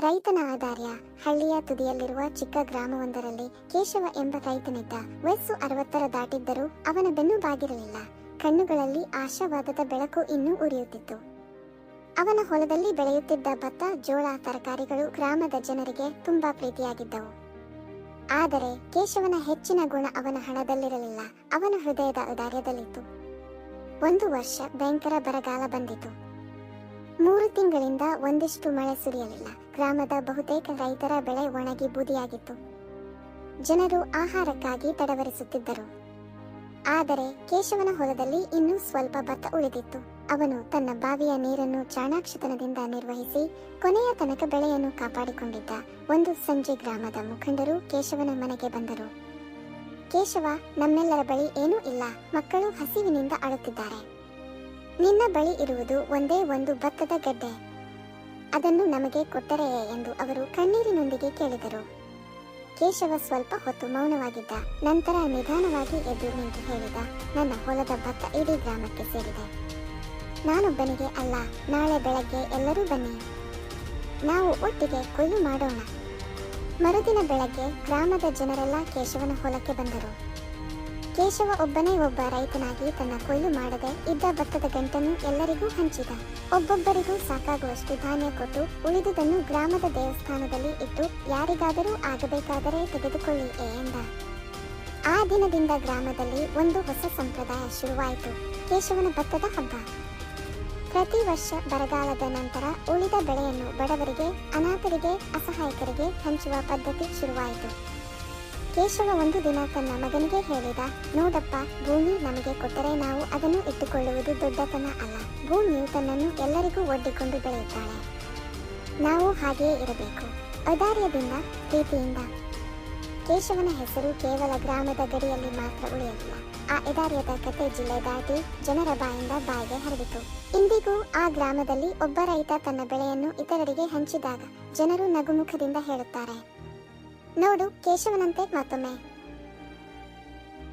ರೈತನ ಆಧಾರ್ಯ ಹಳ್ಳಿಯ ತುದಿಯಲ್ಲಿರುವ ಚಿಕ್ಕ ಗ್ರಾಮವೊಂದರಲ್ಲಿ ಕೇಶವ ಎಂಬ ರೈತನಿದ್ದ ವಯಸ್ಸು ಅರವತ್ತರ ದಾಟಿದ್ದರೂ ಅವನ ಬೆನ್ನು ಬಾಗಿರಲಿಲ್ಲ. ಕಣ್ಣುಗಳಲ್ಲಿ ಆಶಾವಾದದ ಬೆಳಕು ಇನ್ನೂ ಉರಿಯುತ್ತಿತ್ತು. ಅವನ ಹೊಲದಲ್ಲಿ ಬೆಳೆಯುತ್ತಿದ್ದ ಭತ್ತ, ಜೋಳ, ತರಕಾರಿಗಳು ಗ್ರಾಮದ ಜನರಿಗೆ ತುಂಬಾ ಪ್ರೀತಿಯಾಗಿದ್ದವು. ಆದರೆ ಕೇಶವನ ಹೆಚ್ಚಿನ ಗುಣ ಅವನ ಹಣದಲ್ಲಿರಲಿಲ್ಲ. ಅವನ ಹೃದಯದ ಔದಾರ್ಯದಲ್ಲಿತ್ತು. ಒಂದು ವರ್ಷ ಭಯಂಕರ ಬರಗಾಲ ಬಂದಿತು. ಮೂರು ತಿಂಗಳಿಂದ ಒಂದಿಷ್ಟು ಮಳೆ ಸುರಿಯಲಿಲ್ಲ. ಗ್ರಾಮದ ಬಹುತೇಕ ರೈತರ ಬೆಳೆ ಒಣಗಿ ಬೂದಿಯಾಗಿತ್ತು. ಜನರು ಆಹಾರಕ್ಕಾಗಿ ತಡವರಿಸುತ್ತಿದ್ದರು. ಆದರೆ ಕೇಶವನ ಹೊಲದಲ್ಲಿ ಇನ್ನೂ ಸ್ವಲ್ಪ ಭತ್ತ ಉಳಿದಿತ್ತು. ಅವನು ತನ್ನ ಬಾವಿಯ ನೀರನ್ನು ಚಾಣಾಕ್ಷತನದಿಂದ ನಿರ್ವಹಿಸಿ ಕೊನೆಯ ತನಕ ಬೆಳೆಯನ್ನು ಕಾಪಾಡಿಕೊಂಡಿದ್ದ ಒಂದು ಸಂಜೆ ಗ್ರಾಮದ ಮುಖಂಡರು ಕೇಶವನ ಮನೆಗೆ ಬಂದರು. ಕೇಶವ ನಮ್ಮೆಲ್ಲರ ಬಳಿ ಏನೂ ಇಲ್ಲ, ಮಕ್ಕಳು ಹಸಿವಿನಿಂದ ಅಳುತ್ತಿದ್ದಾರೆ. ನಿನ್ನ ಬಳಿ ಇರುವುದು ಒಂದೇ ಒಂದು ಭತ್ತದ ಗಡ್ಡೆ. ಅದನ್ನು ನಮಗೆ ಕೊಟ್ಟರೆಯೇ ಎಂದು ಅವರು ಕಣ್ಣೀರಿನೊಂದಿಗೆ ಕೇಳಿದರು. ಕೇಶವ ಸ್ವಲ್ಪ ಹೊತ್ತು ಮೌನವಾಗಿದ್ದ, ನಂತರ ನಿಧಾನವಾಗಿ ಎದ್ದು ನಿಂತು ಹೇಳಿದ, ನನ್ನ ಹೊಲದ ಭತ್ತ ಇಡೀ ಗ್ರಾಮಕ್ಕೆ ಸೇರಿದೆ. ನಾನೊಬ್ಬನಿಗೆ ಅಲ್ಲ, ನಾಳೆ ಬೆಳಗ್ಗೆ ಎಲ್ಲರೂ ಬನ್ನಿ. ನಾವು ಒಟ್ಟಿಗೆ ಕೊಯ್ಲು ಮಾಡೋಣ. ಮರುದಿನ ಬೆಳಗ್ಗೆ ಗ್ರಾಮದ ಜನರೆಲ್ಲ ಕೇಶವನ ಹೊಲಕ್ಕೆ ಬಂದರು. ಕೇಶವ ಒಬ್ಬನೇ ಒಬ್ಬ ರೈತನಾಗಿ ತನ್ನ ಕೊಯ್ಲು ಮಾಡದೆ ಇದ್ದ ಭತ್ತದ ಗಂಟನ್ನು ಎಲ್ಲರಿಗೂ ಹಂಚಿದ. ಒಬ್ಬೊಬ್ಬರಿಗೂ ಸಾಕಾಗುವಷ್ಟು ಧಾನ್ಯ ಕೊಟ್ಟು ಉಳಿದುದನ್ನು ಗ್ರಾಮದ ದೇವಸ್ಥಾನದಲ್ಲಿ ಇಟ್ಟು ಯಾರಿಗಾದರೂ ಆಗಬೇಕಾದರೆ ತೆಗೆದುಕೊಳ್ಳಿ ಎಂದ. ಆ ದಿನದಿಂದ ಗ್ರಾಮದಲ್ಲಿ ಒಂದು ಹೊಸ ಸಂಪ್ರದಾಯ ಶುರುವಾಯಿತು. ಕೇಶವನ ಭತ್ತದ ಹಬ್ಬ. ಪ್ರತಿ ವರ್ಷ ಬರಗಾಲದ ನಂತರ ಉಳಿದ ಬೆಳೆಯನ್ನು ಬಡವರಿಗೆ, ಅನಾಥರಿಗೆ, ಅಸಹಾಯಕರಿಗೆ ಹಂಚುವ ಪದ್ಧತಿ ಶುರುವಾಯಿತು. ಕೇಶವ ಒಂದು ದಿನ ತನ್ನ ಮಗನಿಗೆ ಹೇಳಿದ, ನೋಡಪ್ಪ, ಭೂಮಿ ನಮಗೆ ಕೊಟ್ಟರೆ ನಾವು ಅದನ್ನು ಇಟ್ಟುಕೊಳ್ಳುವುದು ದೊಡ್ಡತನ ಅಲ್ಲ. ಭೂಮಿಯು ತನ್ನನ್ನು ಎಲ್ಲರಿಗೂ ಒಡ್ಡಿಕೊಂಡು ಬೆಳೆಯುತ್ತಾಳೆ. ನಾವು ಹಾಗೆಯೇ ಇರಬೇಕು. ಔದಾರ್ಯದಿಂದ, ಪ್ರೀತಿಯಿಂದ. ಕೇಶವನ ಹೆಸರು ಕೇವಲ ಗ್ರಾಮದ ಗಡಿಯಲ್ಲಿ ಮಾತ್ರ ಉಳಿಯಲಿಲ್ಲ. ಆ ಎದಾರ್ಯದ ಕತೆ ಜಿಲ್ಲೆ ದಾಟಿ ಜನರ ಬಾಯಿಂದ ಬಾಯಿಗೆ ಹರಡಿತು ಇಂದಿಗೂ ಆ ಗ್ರಾಮದಲ್ಲಿ ಒಬ್ಬ ರೈತ ತನ್ನ ಬೆಳೆಯನ್ನು ಇತರರಿಗೆ ಹಂಚಿದಾಗ ಜನರು ನಗುಮುಖದಿಂದ ಹೇಳುತ್ತಾರೆ. ನೋಡು ಕೇಶವನಂತೆ ಮತ್ತೊಮ್ಮೆ.